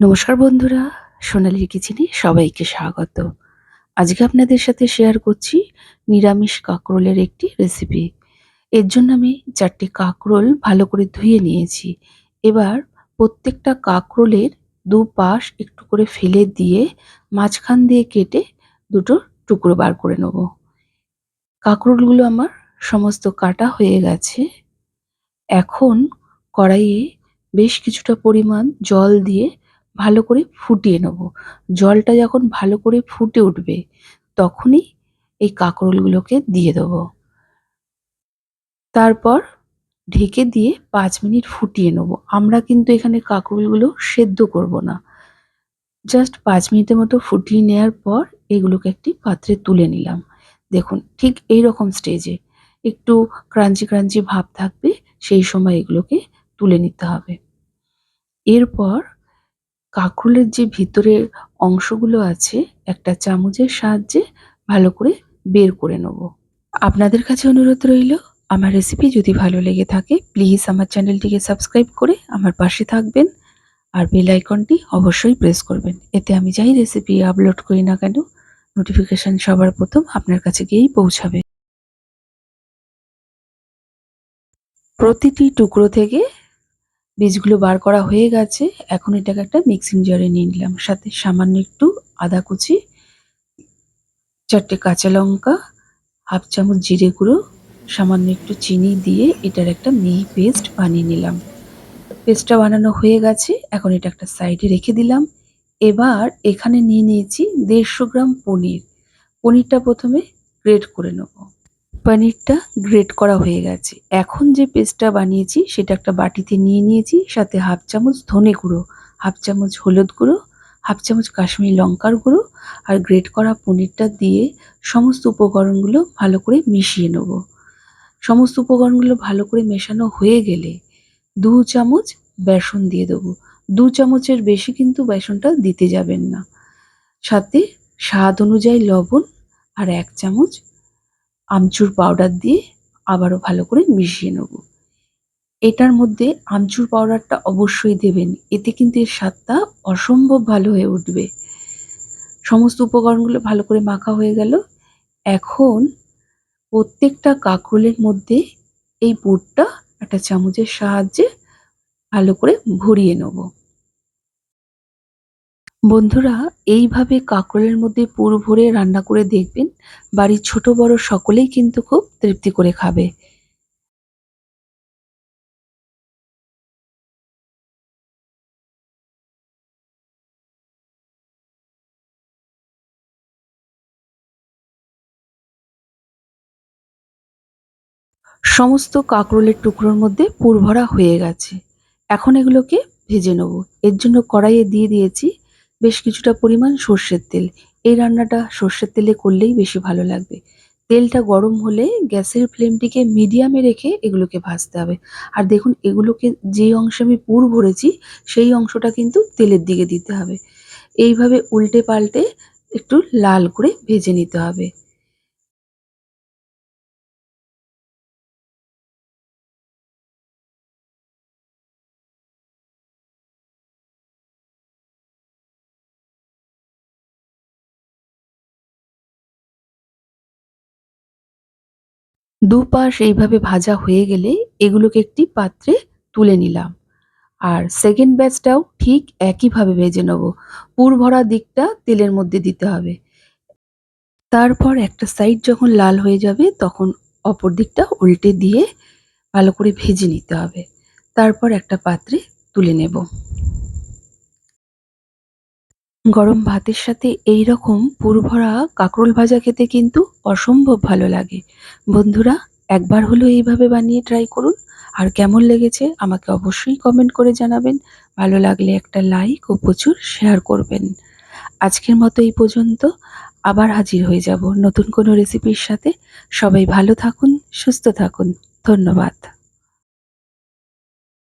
নমস্কার বন্ধুরা সোনালির কিচেনে সবাইকে স্বাগত। আজকে আপনাদের সাথে শেয়ার করছি নিরামিষ কাঁকরোলের একটি রেসিপি এর জন্য আমি চারটি কাঁকরোল ভালো করে ধুয়ে নিয়েছি। এবার প্রত্যেকটা কাঁকরোলের দু পাশ একটু করে ফেলে দিয়ে মাঝখান দিয়ে কেটে দুটো টুকরো বার করে নেব। কাঁকরোলগুলো আমার সমস্ত কাটা হয়ে গেছে। এখন কড়াইয়ে বেশ কিছুটা পরিমাণ জল দিয়ে ভালো করে ফুটিয়ে নেব। জলটা যখন ভালো করে ফুটে উঠবে, তখনই এই কাঁকরোলগুলোকে দিয়ে দেব। তারপর ঢেকে দিয়ে পাঁচ মিনিট ফুটিয়ে নেব। আমরা কিন্তু এখানে কাঁকরোলগুলো সেদ্ধ করব না। জাস্ট পাঁচ মিনিটের মতো ফুটিয়ে নেওয়ার পর এগুলোকে একটি পাত্রে তুলে নিলাম। দেখুন, ঠিক এই রকম স্টেজে একটু ক্রাঞ্চি ক্রাঞ্চি ভাব থাকবে, সেই সময় এগুলোকে তুলে নিতে হবে। এরপর কাঁকরোলের যে ভিতরের অংশগুলো আছে, একটা চামচের সাহায্যে ভালো করে বের করে নেব। আপনাদের কাছে অনুরোধ রইল, আমার রেসিপি যদি ভালো লেগে থাকে প্লিজ আমার চ্যানেলটিকে সাবস্ক্রাইব করে আমার পাশে থাকবেন আর বেল আইকনটি অবশ্যই প্রেস করবেন। এতে আমি যাই রেসিপি আপলোড করি না কেন নোটিফিকেশান সবার প্রথম আপনার কাছে গিয়েই পৌঁছাবে। প্রতিটি টুকরো থেকে বীজগুলো বার করা হয়ে গেছে। এখন এটাকে একটা মিক্সিং জারে নিয়ে নিলাম। সাথে সামান্য একটু আদা কুচি, চারটে কাঁচা লঙ্কা, হাফ চামচ জিরে গুঁড়ো, সামান্য একটু চিনি দিয়ে এটার একটা মিহি পেস্ট বানিয়ে নিলাম। পেস্টটা বানানো হয়ে গেছে। এখন এটা একটা সাইডে রেখে দিলাম। এবার এখানে নিয়ে নিয়েছি দেড়শো গ্রাম পনির। পনিরটা প্রথমে গ্রেট করে নেব। পনিরটা গ্রেট করা হয়ে গেছে। এখন যে পেস্টটা বানিয়েছি, সেটা একটা বাটিতে নিয়ে নিয়েছি, সাথে হাফ চামচ ধনে গুঁড়ো, হাফ চামচ হলুদ গুঁড়ো, হাফ চামচ কাশ্মীরি লঙ্কার গুঁড়ো আর গ্রেট করা পনিরটা দিয়ে সমস্ত উপকরণগুলো ভালো করে মিশিয়ে নেব। সমস্ত উপকরণগুলো ভালো করে মেশানো হয়ে গেলে দু চামচ বেসন দিয়ে দেবো। দু চামচের বেশি কিন্তু বেসনটা দিতে যাবেন না। সাথে স্বাদ অনুযায়ী লবণ আর এক চামচ আমচুর পাউডার দিয়ে আবারও ভালো করে মিশিয়ে নেব। এটার মধ্যে আমচুর পাউডারটা অবশ্যই দেবেন, এতে কিন্তু এর স্বাদটা অসম্ভব ভালো হয়ে উঠবে। সমস্ত উপকরণগুলো ভালো করে মাখা হয়ে গেল। এখন প্রত্যেকটা কাঁকরোলের মধ্যে এই পুরটা একটা চামচের সাহায্যে ভালো করে ভরিয়ে নেব। বন্ধুরা, এইভাবে কাঁকরোলের মধ্যে পুর ভরে রান্না করে দেখবেন, বাড়ির ছোট বড় সকলেই কিন্তু খুব তৃপ্তি করে খাবে। সমস্ত কাঁকরোলের টুকরোর মধ্যে পুর ভরা হয়ে গেছে। এখন এগুলোকে ভেজে নেব। এর জন্য কড়াইয়ে দিয়ে দিয়েছি বেশ কিছুটা পরিমাণ সর্ষের তেল। এই রান্নাটা সর্ষের তেলে করলেই বেশি ভালো লাগবে। তেলটা গরম হলে গ্যাসের ফ্লেমটিকে মিডিয়ামে রেখে এগুলোকে ভাজতে হবে। আর দেখুন, এগুলোকে যে অংশে আমি পুর ভরেছি, সেই অংশটা কিন্তু তেলের দিকে দিতে হবে। এইভাবে উল্টে পাল্টে একটু লাল করে ভেজে নিতে হবে। দুপাশ এইভাবে ভাজা হয়ে গেলে এগুলোকে একটি পাত্রে তুলে নিলাম। আর সেকেন্ড ব্যাচটাও ঠিক একইভাবে ভেজে নেব। পুর ভরা দিকটা তেলের মধ্যে দিতে হবে। তারপর একটা সাইড যখন লাল হয়ে যাবে তখন অপর দিকটা উল্টে দিয়ে ভালো করে ভেজে নিতে হবে। তারপর একটা পাত্রে তুলে নেব। গরম ভাতের সাথে এই রকম পুরভরা কাঁকরোল ভাজা খেতে কিন্তু অসম্ভব ভালো লাগে। বন্ধুরা, একবার হলো এইভাবে বানিয়ে ট্রাই করুন। আর কেমন লেগেছে আমাকে অবশ্যই কমেন্ট করে জানাবেন। ভালো লাগলে একটা লাইক ও প্রচুর শেয়ার করবেন। আজকের মতো এই পর্যন্ত আবার হাজির হয়ে যাব নতুন কোনো রেসিপির সাথে। সবাই ভালো থাকুন, সুস্থ থাকুন। ধন্যবাদ।